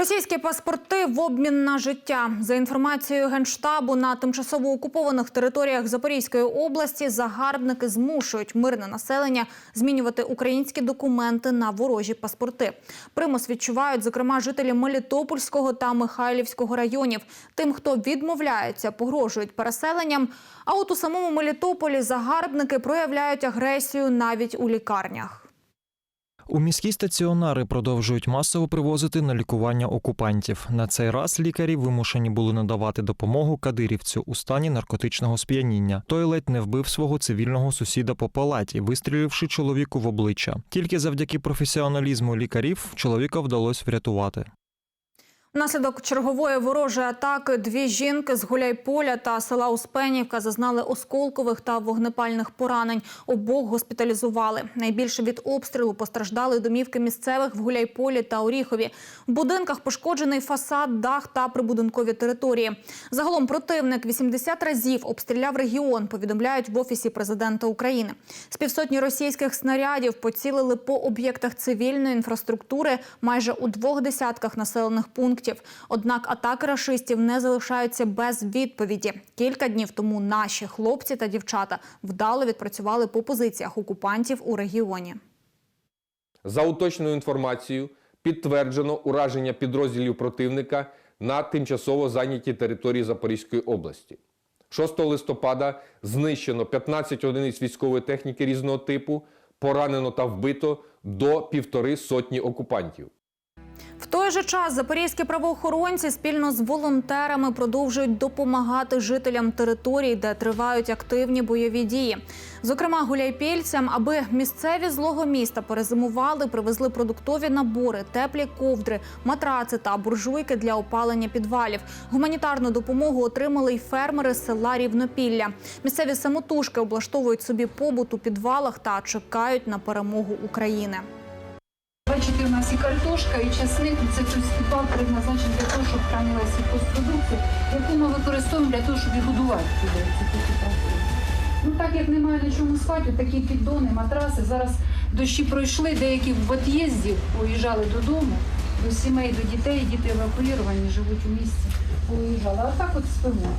Російські паспорти в обмін на життя. За інформацією Генштабу, на тимчасово окупованих територіях Запорізької області загарбники змушують мирне населення змінювати українські документи на ворожі паспорти. Примус відчувають, зокрема, жителі Мелітопольського та Михайлівського районів. Тим, хто відмовляється, погрожують переселенням. А от у самому Мелітополі загарбники проявляють агресію навіть у лікарнях. У міські стаціонари продовжують масово привозити на лікування окупантів. На цей раз лікарі вимушені були надавати допомогу кадирівцю у стані наркотичного сп'яніння. Той ледь не вбив свого цивільного сусіда по палаті, вистріливши чоловіку в обличчя. Тільки завдяки професіоналізму лікарів чоловіка вдалося врятувати. Внаслідок чергової ворожої атаки дві жінки з Гуляйполя та села Успенівка зазнали осколкових та вогнепальних поранень. Обох госпіталізували. Найбільше від обстрілу постраждали домівки місцевих в Гуляйполі та Оріхові. В будинках пошкоджений фасад, дах та прибудинкові території. Загалом противник 80 разів обстріляв регіон, повідомляють в офісі президента України. З півсотні російських снарядів поцілили по об'єктах цивільної інфраструктури майже у двох десятках населених пунктів. Однак атаки рашистів не залишаються без відповіді. Кілька днів тому наші хлопці та дівчата вдало відпрацювали по позиціях окупантів у регіоні. За уточненою інформацією, підтверджено ураження підрозділів противника на тимчасово зайнятій території Запорізької області. 6 листопада знищено 15 одиниць військової техніки різного типу, поранено та вбито до півтори сотні окупантів. В той же час запорізькі правоохоронці спільно з волонтерами продовжують допомагати жителям територій, де тривають активні бойові дії. Зокрема, гуляйпільцям, аби місцеві злого міста перезимували, привезли продуктові набори, теплі ковдри, матраци та буржуйки для опалення підвалів. Гуманітарну допомогу отримали й фермери села Рівнопілля. Місцеві самотужки облаштовують собі побут у підвалах та чекають на перемогу України. Бачите, у нас і картошка, і часник. Це тут степа предназначений для того, щоб хранилася сільхозпродукція, яку ми використовуємо для того, щоб і годувати трактори. Ну так як немає на чому спати, такі піддони, матраси. Зараз дощі пройшли, деякі в від'їзді поїжджали додому, до сімей, до дітей, діти евакуїровані, живуть у місті, поїжджали. А так от спимо.